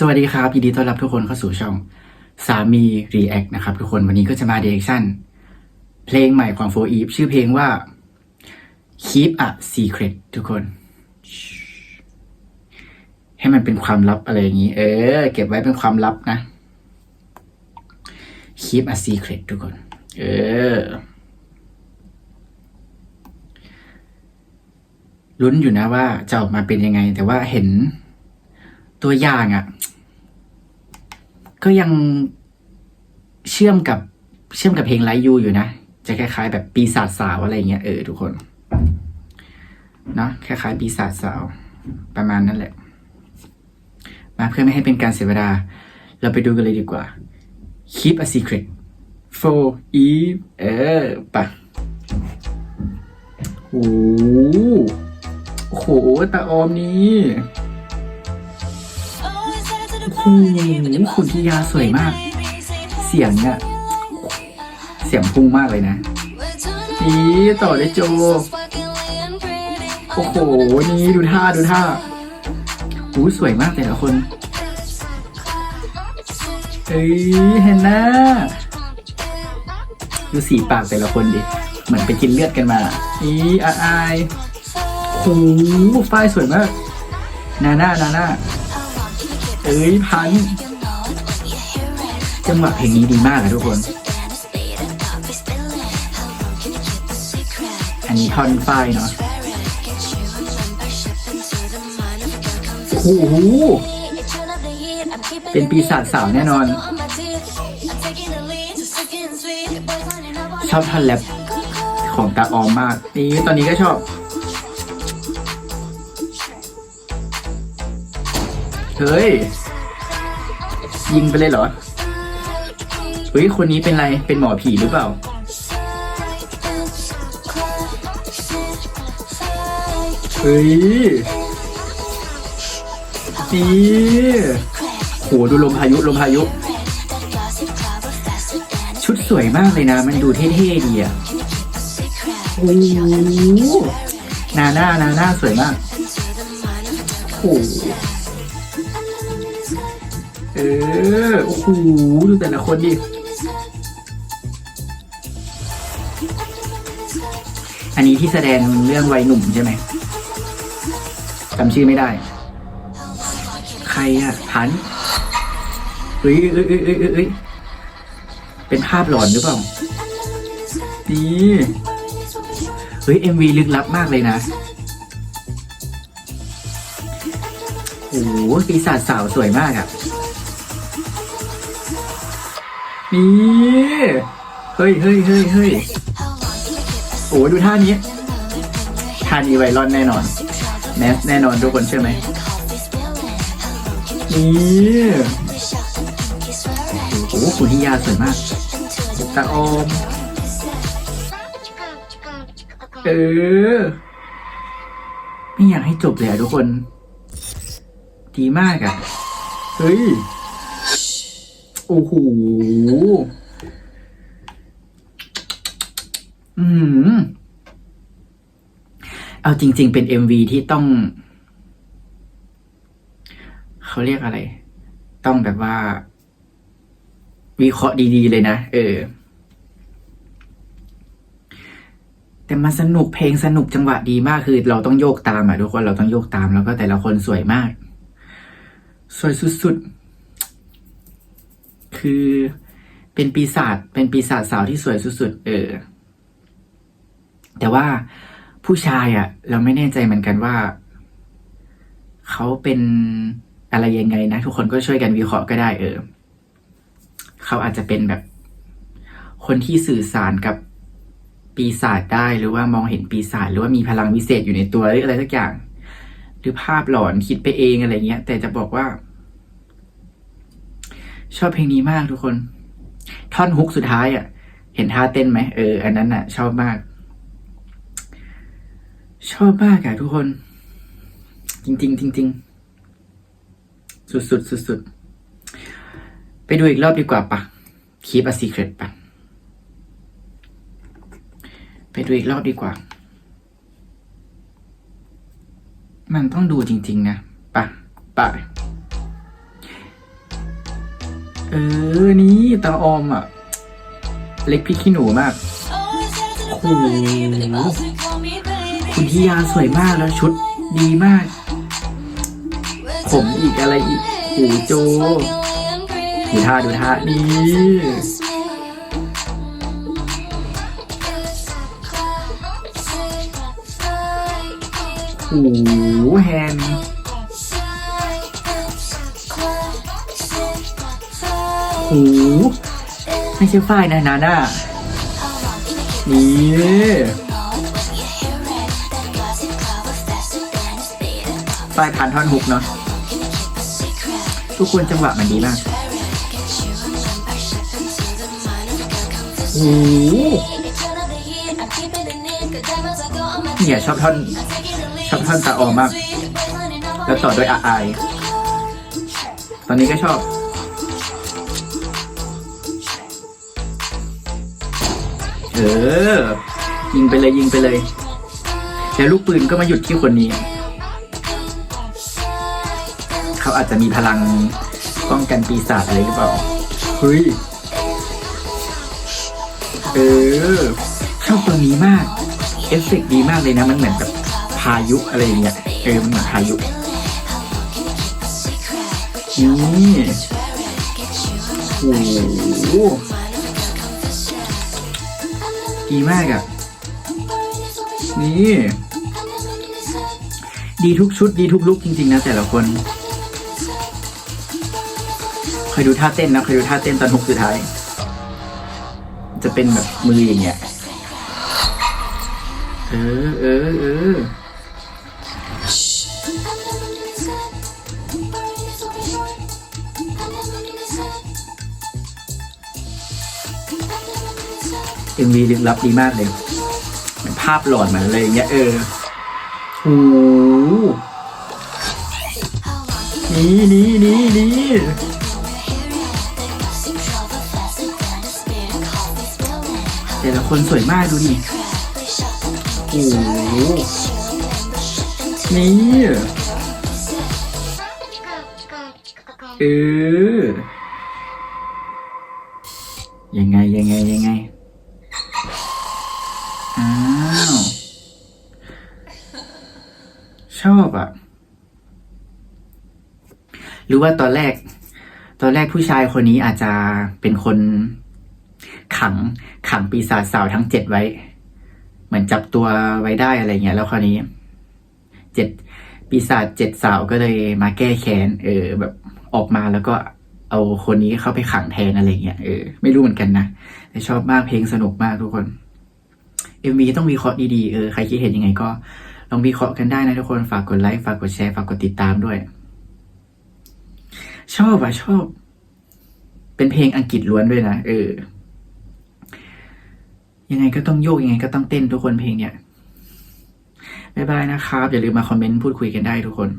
สวัสดีครับยินดีต้อนรับทุกคนเข้าสู่ช่องสามี React นะครับ ทุกคนวันนี้ก็จะมา reaction เพลงใหม่ของ4 Eve ชื่อเพลงว่า Keep a Secret ทุกคน ให้มันเป็นความลับอะไรอย่างนี้ เออ เก็บไว้เป็นความลับนะ Keep a Secret ทุกคน เออลุ้นอยู่นะว่าจะออกมาเป็นยังไง แต่ว่าเห็นตัวอย่างอะ่ะ ก็ยังเชื่อมกับเชื่อมกับเพลงไลยูอยู่นะ จะคล้ายๆ แบบปีศาจสาวอะไรเงี้ยเออทุกคนเนาะคล้ายๆปีศาจสาว ประมาณนั้นแหละ มาเพื่อไม่ให้เป็นการเสียเวลา เราไปดูกันเลยดีกว่า Keep a secret for Eve เออปะโอ้โหโอ้โหตาออมนี้ โอ้โหคุณทิยาสวยมาก เสียงเนี่ยเสียงพุ่งมากเลยนะนี่ต่อเลยโจ โอ้โห นี่ดูท่าดูท่าโอ้สวยมากแต่ละคนเอ้ยเห็นหน้าดูสีปากแต่ละคนดิ เหมือนไปกินเลือดกันมาอีอาอายโอ้โหฝ้ายสวยมาก นาน่านาน่า เอ้ยพันจังหวะเพลงนี้ดีมากอะทุกคน อันนี้ท่อนฝ้ายเนาะโอ้โหเป็นปีศาจสาวแน่นอน ชอบท่อนแรปของตาออมมาก นี่ตอนนี้ก็ชอบ เฮ้ย ยิงไปเลยเหรอเฮ้ยคนนี้เป็นไร เป็นหมอผีหรือเปล่า เฮ้ยนี่โหดูลมพายุลมพายุ ชุดสวยมากเลยนะ มันดูเท่ๆดีอะโอ้โหนาหน้านาหน้าสวยมากโอ้โห เออ โอ้โห ดูแต่ละคนดิ อันนี้ที่แสดงเรื่องวัยหนุ่มใช่ไหมจำชื่อไม่ได้ ใครอะพันเฮ้ยเอ้ยเอ้ยเอ้ยเอ้ยเอ้ยเป็นภาพหลอนหรือเปล่า นี่เฮ้ยเอ็มวีลึกลับมากเลยนะโอ้โหปีศาจสาวสวยมากอะ่ นี่เฮ้ยเฮ้ยเฮ้ยเฮ้ยโอ้ดูท่านี้ท่านี้ไวรอนแน่นอนแมสแน่นอนทุกคนเชื่อไหมนี่โอ้โหคุณทิยาสวยมากตาออมเออไม่อยากให้จบเลยอะทุกคน ดีมากอะเฮ้ย โอ้โหอืม เอาจริง ๆ เป็น MV ที่ต้อง เขาเรียกอะไร ต้องแบบว่า วิเคราะห์ดี ๆ เลยนะ เออ แต่มันสนุกเพลงสนุกจังหวะดีมากคือ เราต้องโยกตามอะทุกคนเราต้องโยกตามแล้วก็แต่ละคนสวยมาก สวยสุด ๆ คือเป็นปีศาจเป็นปีศาจสาวที่สวยสุดๆเออ แต่ว่าผู้ชายอะ เราไม่แน่ใจเหมือนกันว่า เขาเป็นอะไรยังไงนะ ทุกคนก็ช่วยกันวิเคราะห์ก็ได้ เออ เขาอาจจะเป็นแบบ คนที่สื่อสารกับปีศาจได้หรือว่ามองเห็นปีศาจหรือว่ามีพลังวิเศษอยู่ในตัวหรืออะไรสักอย่าง หรือภาพหลอนคิดไปเองอะไรเงี้ย แต่จะบอกว่า ชอบเพลงนี้มากทุกคน ท่อนฮุกสุดท้ายอะ เห็นท่าเต้นไหมเออ อันนั้นอะ ชอบมาก ชอบมากอะทุกคน จริงๆจริงๆสุดๆสุดๆไปดูอีกรอบดีกว่าปะ Keep a secret ปะไปดูอีกรอบดีกว่า มันต้องดูจริง ๆ นะปะปะ เออ นี่ตาออมอะ เล็กพี่ขี้หนูมากโอ้โหคุณทิยาสวยมากแล้วชุดดีมาก ผมอีกอะไรอีกหูโจดูท่าดูท่านี่หูแฮนหู ไม่ใช่ฝ้ายนะนาน่านี่ฝ้ายผ่านท่อนฮุกเนาะทุกคนจังหวะมันดีมากโอ้เนี่ยชอบท่อนชอบท่อนตาออมมาก แล้วต่อด้วยอาไอตอนนี้ก็ชอบ เออ ยิงไปเลยยิงไปเลย แล้วลูกปืนก็มาหยุดที่คนนี้ เขาอาจจะมีพลังป้องกันปีศาจอะไรหรือเปล่าเฮ้ยเออชอบตัวนี้มาก เอฟเฟกต์ดีมากเลยนะ มันเหมือนกับพายุอะไรอย่างเงี้ยเออมันเหมือนพายุนี่โอ้โห ดีมากอะ นี่ ดีทุกชุดดีทุกลุกจริง ๆ นะแต่ละคนเคยดูท่าเต้นนะเคยดูท่าเต้นตอนฮุกสุดท้าย จะเป็นแบบมืออย่างเงี้ยเออเออเออ เอ็มวีลึกลับดีมากเลยเหมือนภาพหลอนเหมือนอะไรอย่างเงี้ยเออโอ้โหนี่นี่นี่นี่แต่ละคนสวยมากดูดิโอ้โหนี่เออยังไงยังไงยังไง อ้าว ชอบอะ หรือว่าตอนแรก ตอนแรกผู้ชายคนนี้อาจจะเป็นคนขังขังปีศาจสาวทั้งเจ็ดไว้ เหมือนจับตัวไว้ได้อะไรเงี้ย แล้วคราวนี้เจ็ดปีศาจเจ็ดสาวก็เลยมาแก้แค้นเออ แบบออกมาแล้วก็เอาคนนี้เข้าไปขังแทนอะไรเงี้ยเออไม่รู้เหมือนกันนะแต่ชอบมากเพลงสนุกมากทุกคนเอ็มวีต้องวิเคราะห์ดีๆเออใครคิดเห็นยังไงก็ ลองวิเคราะห์กันได้นะทุกคนฝากกดไลค์ฝากกดแชร์ฝากกดติดตามด้วย ชอบอะชอบ เป็นเพลงอังกฤษล้วนด้วยนะเออ ยังไงก็ต้องโยกยังไงก็ต้องเต้นทุกคนเพลงเนี่ยบ๊ายบายนะครับ อย่าลืมมาคอมเมนต์พูดคุยกันได้ทุกคน